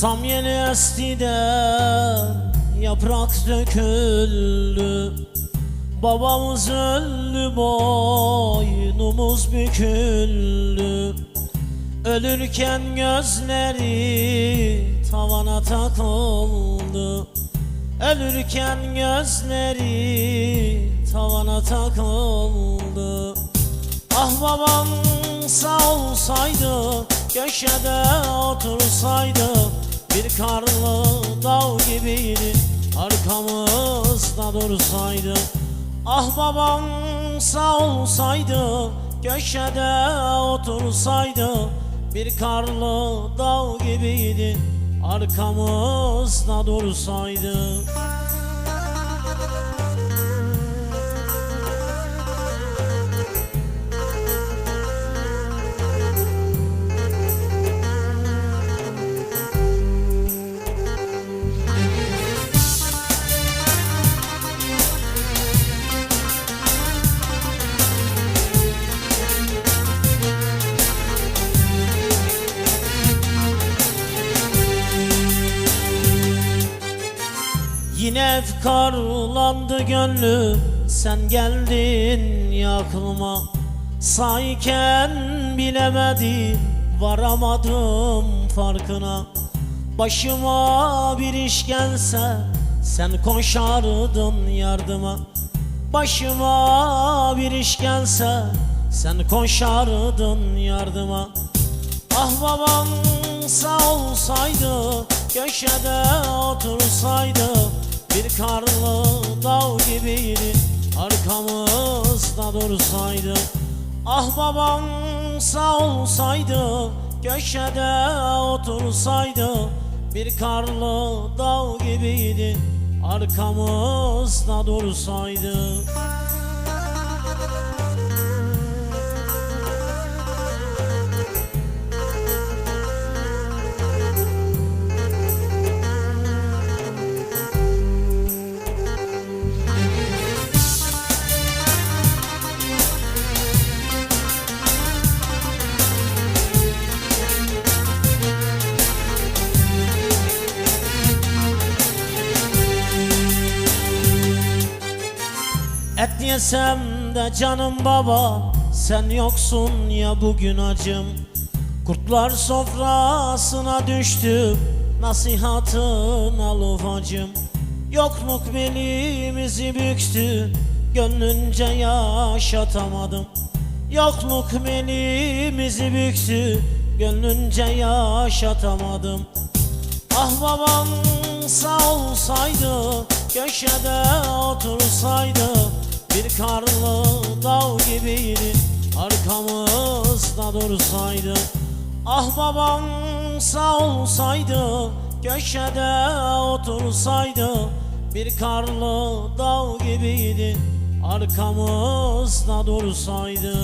Sam yeni esti de yaprak döküldü. Babamız öldü boynumuz büküldü. Ölürken gözleri tavana takıldı. Ölürken gözleri tavana takıldı. Ah babam sağ olsaydı Köşede otursaydı Bir karlı dağ gibiydi Arkamızda dursaydı. Ah babam sağ olsaydı Köşede otursaydı. Bir karlı dağ gibiydi Arkamızda dursaydı Yine efkarlandı gönlüm Sen geldin ya aklıma Sayken bilemedim Varamadım farkına. Başıma bir iş gelse Sen koşardın yardıma. Başıma bir iş gelse Sen koşardın yardıma. Ah babam sağ olsaydı Köşede otursaydı karlı dağ gibiydi Arkamızda dursaydı. Ah babam sağ olsaydı Köşede otursaydı. Bir karlı dağ gibiydi Arkamızda dursaydı Et yesem de canım baba Sen yoksun ya bugün acım. Kurtlar sofrasına düştüm Nasihatın al ufacım Yokluk belimizi büktü Gönlünce yaşatamadım. Yokluk belimizi büktü Gönlünce yaşatamadım. Ah babam sağ olsaydı Köşede otursaydı Bir karlı dağ gibiydi Arkamızda dursaydı. Ah babam sağ olsaydı Köşede otursaydı. Bir karlı dağ gibiydi Arkamızda dursaydı